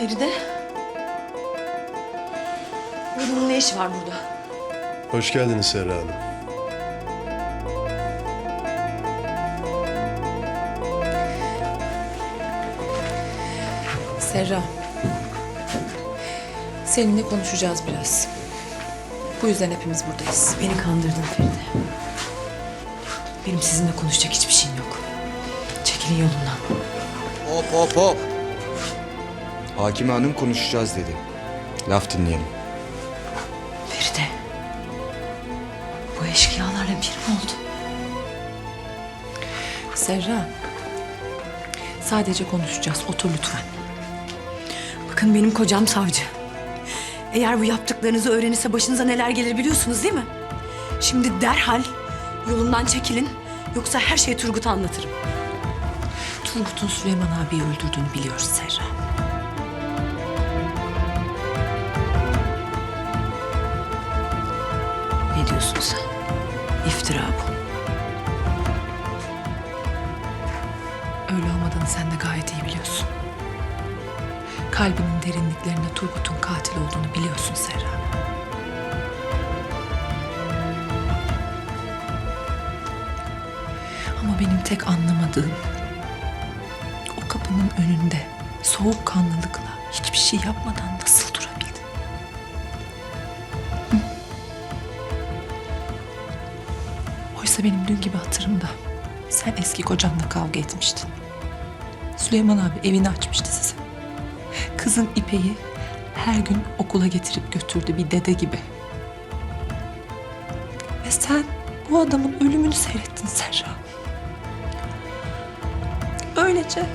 Feride. Bunun ne işi var burada? Hoş geldiniz Serra Hanım. Serra. Seninle konuşacağız biraz. Bu yüzden hepimiz buradayız. Beni kandırdın Feride. Benim sizinle konuşacak hiçbir şeyim yok. Çekilin yolundan. Hop hop hop. Hakime Hanım konuşacağız dedi. Laf dinleyelim. Feride. Bu eşkıyalarla bir mi oldu? Serra. Sadece konuşacağız. Otur lütfen. Bakın benim kocam savcı. Eğer bu yaptıklarınızı öğrenirse başınıza neler gelir biliyorsunuz değil mi? Şimdi derhal yolundan çekilin. Yoksa her şeyi Turgut'a anlatırım. Turgut'un Süleyman abiyi öldürdüğünü biliyoruz Serra. Diyorsun sen? İftira bu. Öyle olmadığını sen de gayet iyi biliyorsun. Kalbinin derinliklerinde Turgut'un katil olduğunu biliyorsun Serra. Ama benim tek anlamadığım o kapının önünde soğukkanlılıkla hiçbir şey yapmadan nasıl Oysa benim dün gibi hatırımda sen eski kocanla kavga etmiştin. Süleyman abi evini açmıştı size. Kızın İpek'i her gün okula getirip götürdü bir dede gibi. Ve sen bu adamın ölümünü seyrettin Serra. Öylece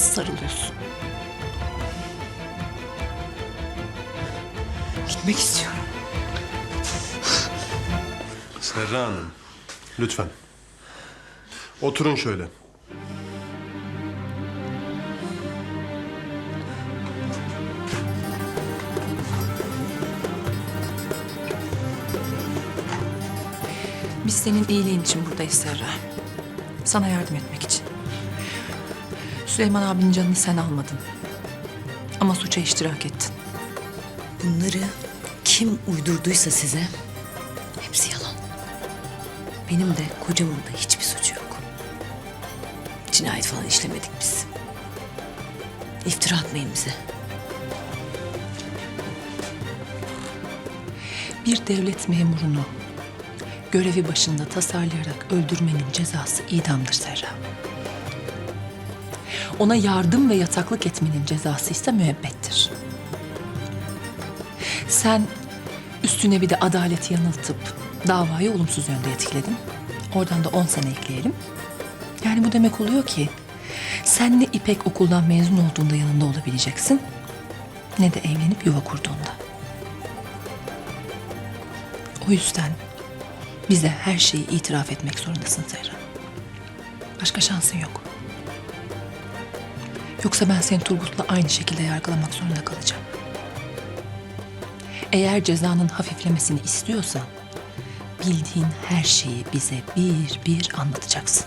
nasıl sarılıyorsun? Gitmek istiyorum. Serra Hanım, lütfen. Oturun şöyle. Biz senin iyiliğin için buradayız Serra. Sana yardım etmek için. Süleyman abinin canını sen almadın. Ama suça iştirak ettin. Bunları kim uydurduysa size hepsi yalan. Benim de kocamın da hiçbir suçu yok. Cinayet falan işlemedik biz. İftira atmayın bize. Bir devlet memurunu görevi başında tasarlayarak öldürmenin cezası idamdır Serra. Ona yardım ve yataklık etmenin cezası ise müebbettir. Sen üstüne bir de adaleti yanıltıp davayı olumsuz yönde etkiledin. Oradan da 10 sene ekleyelim. Yani bu demek oluyor ki sen ne İpek okuldan mezun olduğunda yanında olabileceksin ne de evlenip yuva kurduğunda. O yüzden bize her şeyi itiraf etmek zorundasın Zehra. Başka şansın yok. Yoksa ben seni Turgut'la aynı şekilde yargılamak zorunda kalacağım. Eğer cezanın hafiflemesini istiyorsan bildiğin her şeyi bize bir bir anlatacaksın.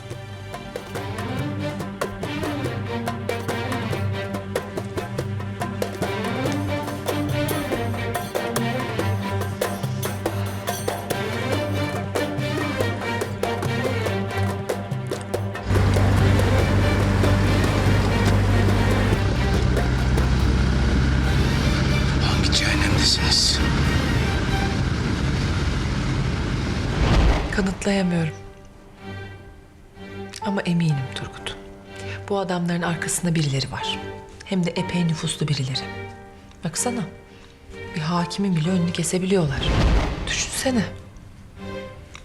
Kanıtlayamıyorum. Ama eminim Turgut. Bu adamların arkasında birileri var. Hem de epey nüfuslu birileri. Baksana. Bir hakimin bile önünü kesebiliyorlar. Düşünsene.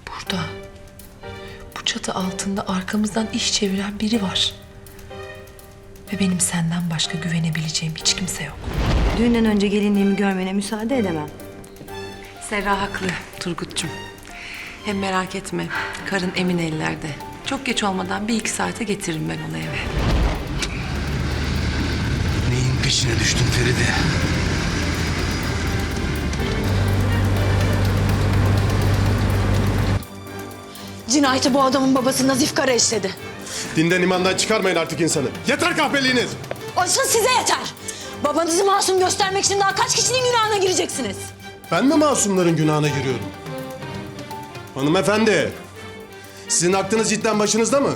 Burada. Bu çatı altında arkamızdan iş çeviren biri var. Ve benim senden başka güvenebileceğim hiç kimse yok. Düğünden önce gelinliğimi görmene müsaade edemem. Serra haklı Turgut'cum. Hem merak etme, karın emin ellerde. Çok geç olmadan bir iki saate getiririm ben onu eve. Neyin peşine düştün Feride? Cinayeti bu adamın babası Nazif Kara işledi. Dinden imandan çıkarmayın artık insanı. Yeter kahpeliğiniz. Olsun size yeter. Babanızı masum göstermek için daha kaç kişinin günahına gireceksiniz? Ben mi masumların günahına giriyorum? Hanımefendi, sizin aklınız cidden başınızda mı?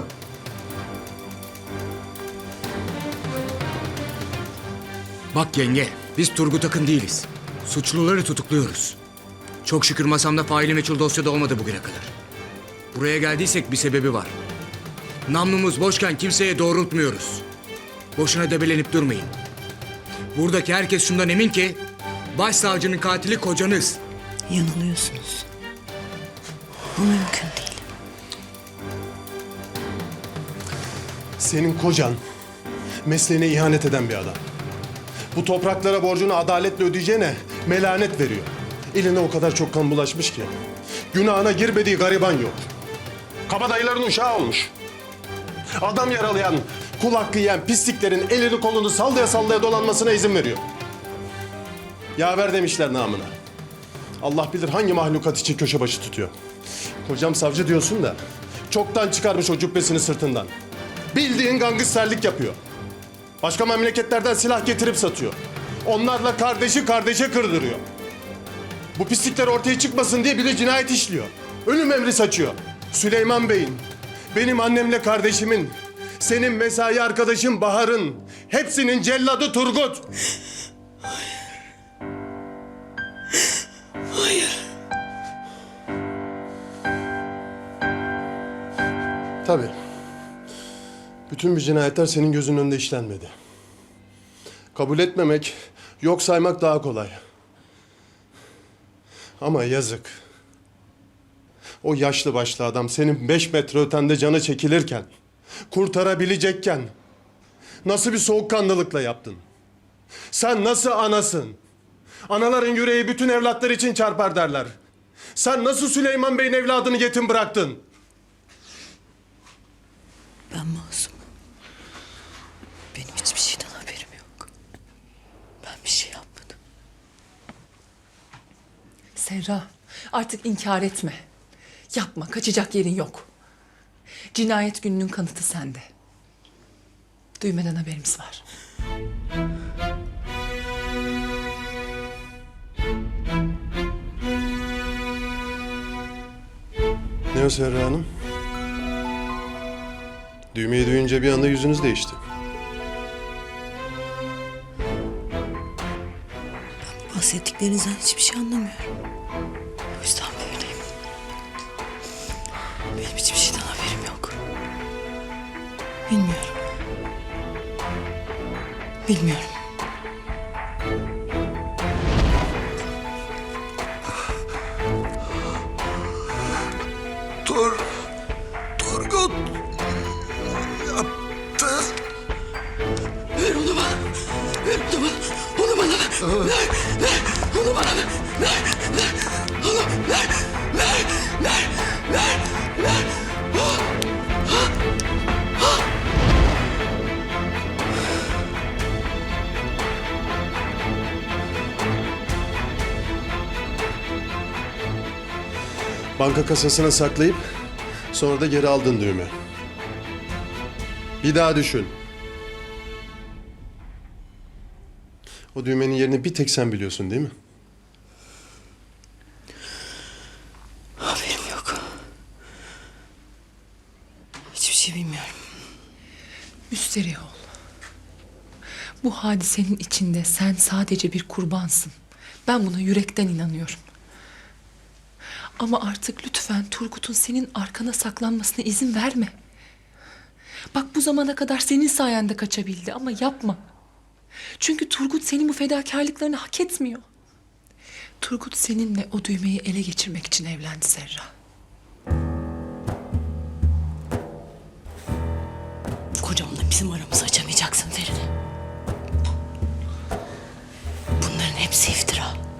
Bak yenge, biz Turgut Akın değiliz. Suçluları tutukluyoruz. Çok şükür masamda faili meçhul dosyada olmadı bugüne kadar. Buraya geldiysek bir sebebi var. Namlumuz boşken kimseye doğrultmuyoruz. Boşuna debelenip durmayın. Buradaki herkes şundan emin ki... ...başsavcının katili kocanız. Yanılıyorsunuz. Bu mümkün değil. Senin kocan mesleğine ihanet eden bir adam. Bu topraklara borcunu adaletle ödeyeceğine melanet veriyor. Eline o kadar çok kan bulaşmış ki. Günahına girmediği gariban yok. Kabadayıların uşağı olmuş. Adam yaralayan, kul hakkı yiyen pisliklerin elini kolunu sallaya sallaya dolanmasına izin veriyor. Yaver demişler namına. Allah bilir hangi mahlukat için köşe başı tutuyor. Kocam savcı diyorsun da çoktan çıkarmış o cübbesini sırtından. Bildiğin gangsterlik yapıyor. Başka memleketlerden silah getirip satıyor. Onlarla kardeşi kardeşe kırdırıyor. Bu pislikler ortaya çıkmasın diye bir de cinayet işliyor. Ölüm emri saçıyor. Süleyman Bey'in, benim annemle kardeşimin, senin mesai arkadaşın Bahar'ın, hepsinin celladı Turgut. Tabii. Bütün bu cinayetler senin gözünün önünde işlenmedi. Kabul etmemek, yok saymak daha kolay. Ama yazık. O yaşlı başlı adam senin beş metre ötende canı çekilirken, kurtarabilecekken nasıl bir soğukkanlılıkla yaptın? Sen nasıl anasın? Anaların yüreği bütün evlatlar için çarpar derler. Sen nasıl Süleyman Bey'in evladını yetim bıraktın? Ben masumum. Benim hiçbir şeyden haberim yok. Ben bir şey yapmadım. Serra, artık inkar etme. Yapma, kaçacak yerin yok. Cinayet gününün kanıtı sende. Duymadan haberimiz var. Ne o Serra Hanım? Düğmeyi duyunca bir anda yüzünüz değişti. Bahsettiklerinizden hiçbir şey anlamıyorum. O yüzden böyleyim. Benim hiçbir şeyden haberim yok. Bilmiyorum. Bilmiyorum. Banka kasasına saklayıp sonra da geri aldın düğme. Bir daha düşün. O düğmenin yerini bir tek sen biliyorsun değil mi? Haberim yok. Hiçbir şey bilmiyorum. Müsterih ol. Bu hadisenin içinde sen sadece bir kurbansın. Ben buna yürekten inanıyorum. Ama artık lütfen Turgut'un senin arkana saklanmasına izin verme. Bak bu zamana kadar senin sayende kaçabildi ama yapma. Çünkü Turgut senin bu fedakarlıklarını hak etmiyor. Turgut seninle o düğmeyi ele geçirmek için evlendi Serra. Kocamla bizim aramızı açamayacaksın Feride. Bunların hepsi iftira.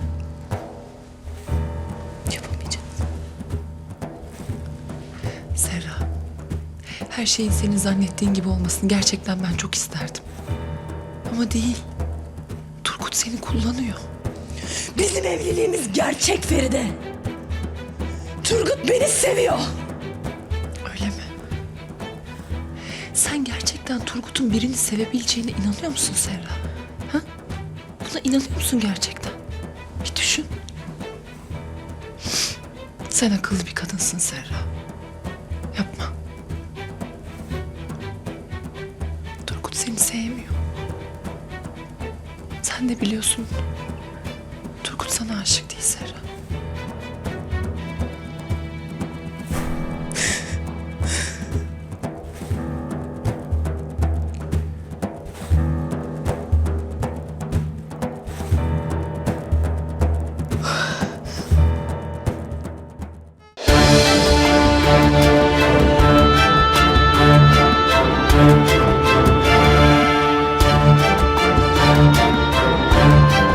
Her şeyin senin zannettiğin gibi olmasını gerçekten ben çok isterdim. Ama değil. Turgut seni kullanıyor. Bizim evliliğimiz gerçek Feride. Turgut beni seviyor. Öyle mi? Sen gerçekten Turgut'un birini sevebileceğine inanıyor musun Serra? Ha? Buna inanıyor musun gerçekten? Bir düşün. Sen akıllı bir kadınsın Serra. Sen de biliyorsun.